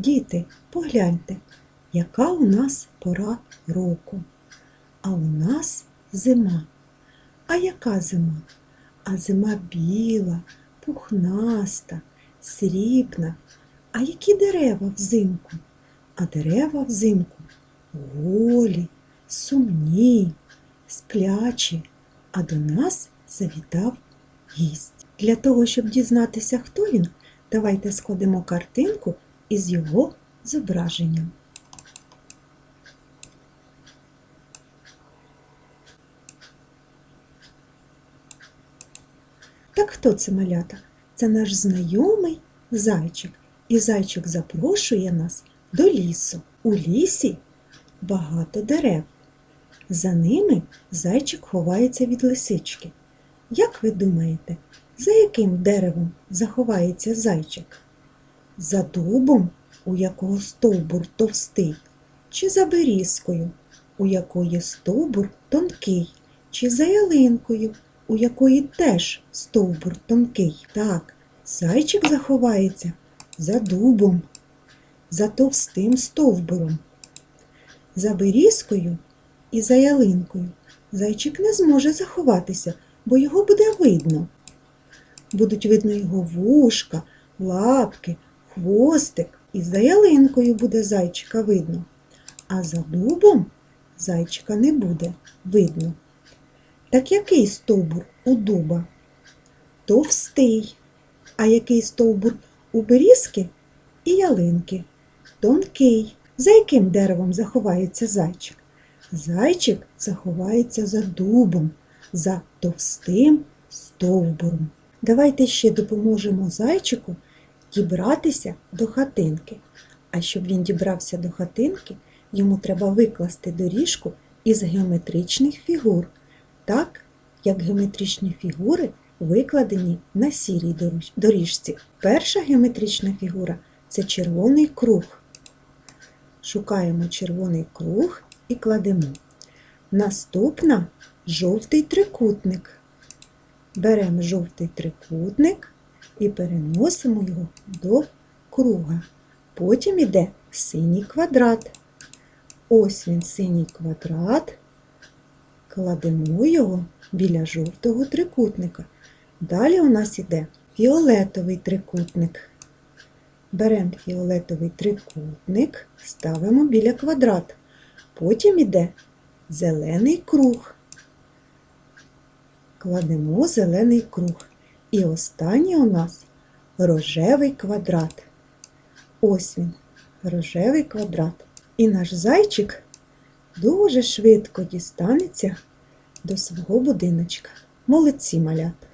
Діти, погляньте, яка у нас пора року. А у нас зима. А яка зима? А зима біла, пухнаста, срібна. А які дерева взимку? А дерева взимку голі, сумні, сплячі, а до нас завітав гість. Для того, щоб дізнатися, хто він, давайте складемо картинку із його зображенням. Так хто це малята? Це наш знайомий зайчик. І зайчик запрошує нас до лісу. У лісі багато дерев. За ними зайчик ховається від лисички. Як ви думаєте, за яким деревом заховається зайчик? За дубом, у якого стовбур товстий, чи за берізкою, у якої стовбур тонкий, чи за ялинкою, у якої теж стовбур тонкий? Так, зайчик заховається за дубом, за товстим стовбуром. За берізкою і за ялинкою зайчик не зможе заховатися, бо його буде видно. Будуть видно його вушка, лапки, хвостик, і за ялинкою буде зайчика видно, а за дубом зайчика не буде видно. Так який стовбур у дуба? Товстий. А який стовбур у берізки і ялинки? Тонкий. За яким деревом заховається зайчик? Зайчик заховається за дубом, за товстим стовбуром. Давайте ще допоможемо зайчику дібратися до хатинки. А щоб він дібрався до хатинки, йому треба викласти доріжку із геометричних фігур, так як геометричні фігури викладені на сірій доріжці. Перша геометрична фігура це червоний круг. Шукаємо червоний круг і кладемо. Наступна жовтий трикутник. Беремо жовтий трикутник і переносимо його до круга. Потім іде синій квадрат. Ось він синій квадрат. Кладемо його біля жовтого трикутника. Далі у нас іде фіолетовий трикутник. Беремо фіолетовий трикутник, ставимо біля квадрата. Потім іде зелений круг. Кладемо зелений круг. І останній у нас рожевий квадрат. Ось він, рожевий квадрат. І наш зайчик дуже швидко дістанеться до свого будиночка. Молодці малята!